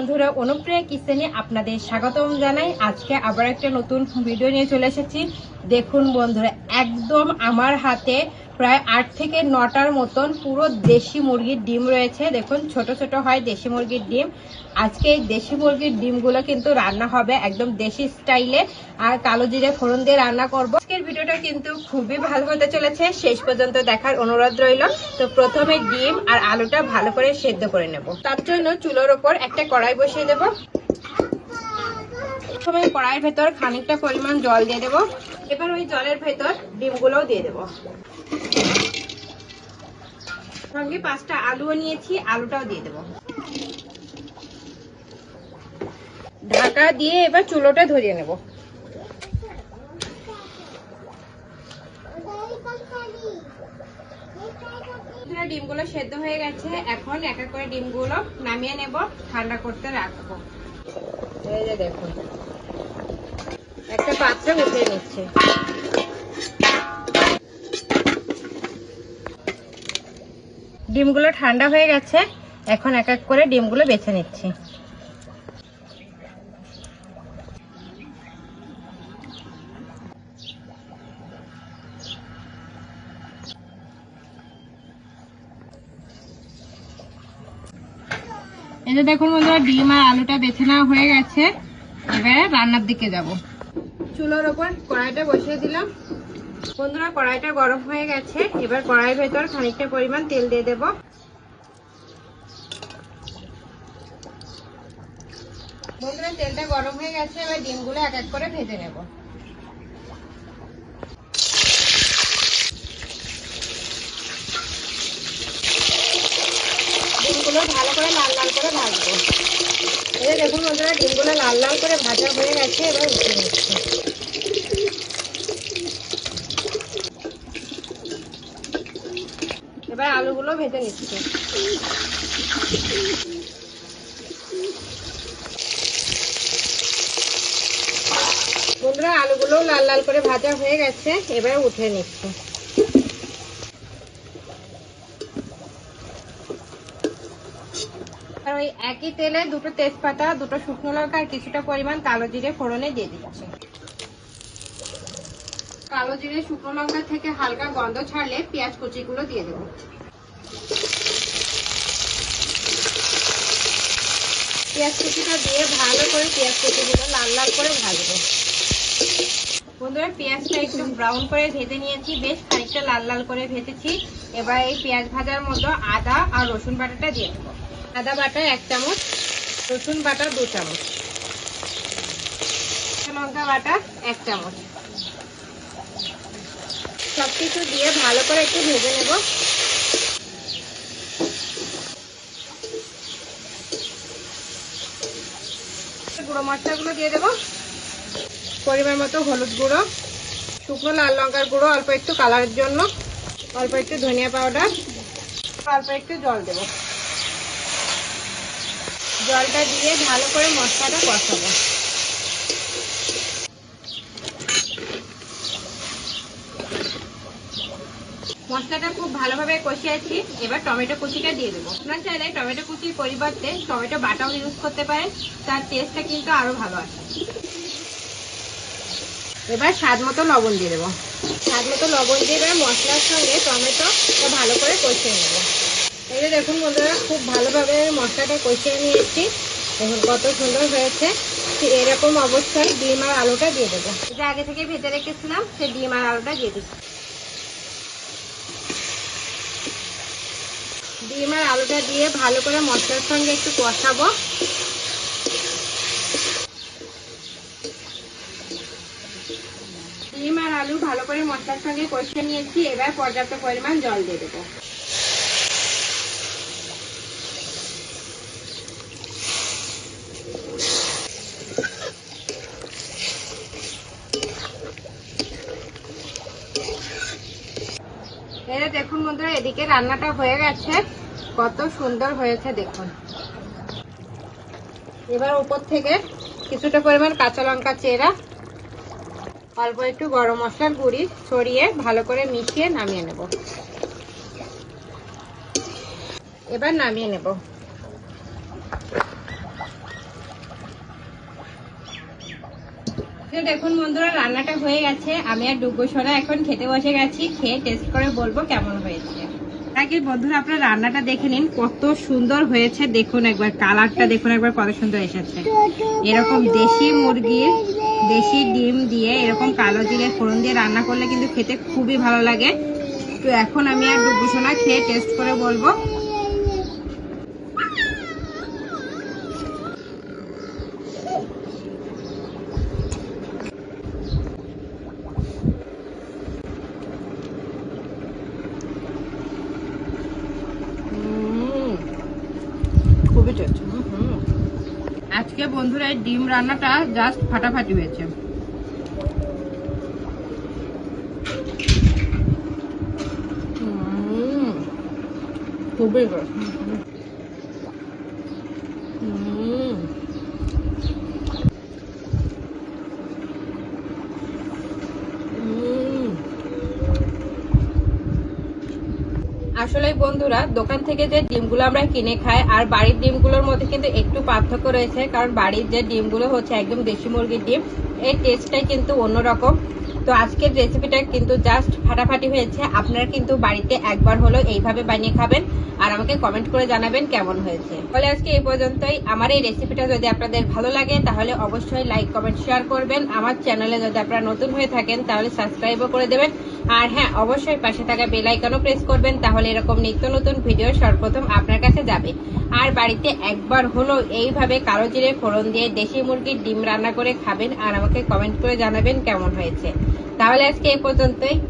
বন্ধুরা, অনুপ্রিয়া কিচেনে আপনাদের স্বাগতম জানাই। আজকে আবার একটা নতুন ভিডিও নিয়ে চলে এসেছি। দেখুন বন্ধুরা, একদম আমার হাতে প্রায় আট থেকে নটার মতন পুরো দেশি মুরগির ডিম রয়েছে। দেখুন, ছোট ছোট হয় দেশি মুরগির ডিম। আজকে এই দেশি মুরগির ডিমগুলো কিন্তু রান্না হবে একদম দেশি স্টাইলে। আর কালো জিরে ফোড়ন দিয়ে রান্না করব। আজকের ভিডিওটা কিন্তু খুবই ভালো হতে চলেছে। শেষ পর্যন্ত দেখার অনুরোধ রইল। তো প্রথমে ডিম আর আলুটা ভালো করে সেদ্ধ করে নেব। তার জন্য চুলোর ওপর একটা কড়াই বসিয়ে দেব। প্রথমে কড়াইয়ের ভেতর খানিকটা পরিমাণ জল দিয়ে দেব। এবার ওই জলের ভেতর ডিমগুলোও দিয়ে দেব। সঙ্গে পাঁচটা আলুও নিয়েছি, আলুটাও দিয়ে দেব। ঢাকা দিয়ে এবার চুলোটা ধরিয়ে নেব। ডিমগুলো সেদ্ধ হয়ে গেছে। এখন এক এক করে ডিমগুলো নামিয়ে নেব, ঠান্ডা করতে রাখব। এই যে দেখুন, একটা পাত্রে উঠিয়ে নিচ্ছে। ডিমগুলো ঠান্ডা হয়ে গেছে। এখন এক এক করে ডিমগুলো বেছে নিচ্ছি। এই যে দেখুন বন্ধুরা, ডিম আর আলুটা বেছে নেওয়া হয়ে গেছে। এবারে রান্নার দিকে যাব। চুলোর ওপর কড়াইটা বসিয়ে দিলাম। বন্ধুরা, কড়াইটা গরম হয়ে গেছে। এবার কড়াইয়ের ভেতর খানিকটা পরিমাণ তেল দিয়ে দেব। বন্ধুরা, তেলটা গরম হয়ে গেছে, এবার ডিমগুলো এক এক করে ভেজে নেব। ডিমগুলো ভালো করে লাল লাল করে ভাজবো। যে দেখুন বন্ধুরা, ডিমগুলো লাল লাল করে ভাজা হয়ে গেছে, এবার উঠে নিচ্ছি। এবার আলুগুলো ভেজে নিচ্ছি। বন্ধুরা, আলুগুলো লাল লাল করে ভাজা হয়ে গেছে, এবার উঠে নিচ্ছি। আর ওই একই তেলে দুটো তেজপাতা, দুটো শুকনো লঙ্কা আর কিছুটা পরিমাণ কালো জিরে ফোড়নে দিয়ে দিচ্ছি। কালো জিরে, শুকনো লঙ্কা থেকে হালকা গন্ধ ছাড়লে পেঁয়াজ কুচিগুলো দিয়ে দেবো। পেঁয়াজ কুচিটা দিয়ে ভালো করে পেঁয়াজ কুচিগুলো লাল লাল করে ভাজবো। বন্ধুরা, পেঁয়াজটা একটু ব্রাউন করে ভেজে নিয়েছি, বেশ খানিকটা লাল লাল করে ভেজেছি। এবার এই পেঁয়াজ ভাজার মধ্যে আদা আর রসুন বাটাটা দিয়ে দেবো। আদা বাটা এক চামচ, রসুন বাটা দু চামচ। লঙ্কা বাটা এক চামচ। সব কিছু দিয়ে ভালো করে একটু ভেজে নেব। গুঁড়ো মশলাগুলো দিয়ে দেবো। পরিমাণ মতো হলুদ গুঁড়ো, শুকনো লাল লঙ্কার গুঁড়ো, অল্প একটু কালারের জন্য, অল্প একটু ধনিয়া পাউডার, অল্প একটু জল দেবো। জলটা দিয়ে ভালো করে মশলাটা কষাবো। মশলাটা খুব ভালোভাবে কষিয়েছি। এবার টমেটো কুচিটা দিয়ে দেবো। আপনার চাইলে টমেটো কুচির পরিবর্তে টমেটো বাটাও ইউজ করতে পারেন। তার টেস্টটা কিন্তু আরও ভালো আসে। এবার স্বাদ মতো লবণ দিয়ে দেবো। স্বাদ মতো লবণ দিয়ে এবার মশলার সঙ্গে টমেটো ভালো করে কষিয়ে নেব। এই যে দেখুন বন্ধুরা, খুব ভালোভাবে মশলাটা কষিয়ে নিয়েছি। দেখুন কত সুন্দর হয়েছে। এরকম অবস্থায় ডিম আর আলুটা দিয়ে দেবো। এটা আগে থেকে ভেজে রেখেছিলাম সে ডিম আর আলুটা দিয়ে দিচ্ছি। ডিম আর আলুটা দিয়ে ভালো করে মশলার সঙ্গে একটু কষাবো। ডিম আর আলু ভালো করে মশলার সঙ্গে কষিয়ে নিয়েছি, এবার পর্যাপ্ত পরিমাণ জল দিয়ে দেবো এই যে দেখুন বন্ধুরা এদিকে রান্নাটা হয়ে গেছে। কত সুন্দর হয়েছে, দেখুন। এবার উপর থেকে কিছুটা পরিমাণ কাঁচা লঙ্কা চেরা, অল্প একটু গরম মশলার গুঁড়ি ছড়িয়ে ভালো করে মিশিয়ে নামিয়ে নেব। এবার নামিয়ে নেব। তো দেখুন বন্ধুরা, রান্নাটা হয়ে গেছে। আমি আর ডুগো সোনা এখন খেতে বসে গেছি। খেয়ে টেস্ট করে বলব কেমন হয়েছে। আগে বন্ধুরা, আপনারা রান্নাটা দেখে নিন। কত সুন্দর হয়েছে। দেখুন একবার, কালারটা দেখুন একবার, কত সুন্দর এসেছে। এরকম দেশি মুরগির দেশি ডিম দিয়ে এরকম কালো জিরে ফোড়ন দিয়ে রান্না করলে কিন্তু খেতে খুবই ভালো লাগে। তো এখন আমি আর ডুগো সোনা খেয়ে টেস্ট করে বলব উম, খুবই টেস্ট আজকে বন্ধুরা এই ডিম রান্নাটা জাস্ট ফাটাফাটি হয়েছে। খুবই আসলে বন্ধুরা, দোকান থেকে যে ডিমগুলো আমরা কিনে খাই আর বাড়ির ডিমগুলোর মধ্যে কিন্তু একটু পার্থক্য রয়েছে, কারণ বাড়ির যে ডিমগুলো হচ্ছে একদম দেশি মুরগির ডিম, এর টেস্টটাই কিন্তু অন্যরকম। তো আজকের রেসিপিটা কিন্তু জাস্ট ফাটাফাটি হয়েছে। আপনারা কিন্তু বাড়িতে একবার হলো এইভাবে বানিয়ে খাবেন আর আমাকে কমেন্ট করে জানাবেন কেমন হয়েছে। তাহলে আজকে এই পর্যন্তই। আমার এই রেসিপিটা যদি আপনাদের ভালো লাগে, তাহলে অবশ্যই লাইক কমেন্ট শেয়ার করবেন। আমার চ্যানেলে যদি আপনারা নতুন হয়ে থাকেন, তাহলে সাবস্ক্রাইবও করে দেবেন। আর হ্যাঁ অবশ্যই পাশে থাকা বেল আইকনও প্রেস করবেন, তাহলে এরকম নিত্য নতুন ভিডিও সর্বপ্রথম আপনার কাছে যাবে। আর বাড়িতে একবার হলো এইভাবে কালো জিরে ফোড়ন দিয়ে দেশি মুরগির ডিম রান্না করে খাবেন আর আমাকে কমেন্ট করে জানাবেন কেমন হয়েছে। তাহলে আজকে এই পর্যন্তই নমস্কার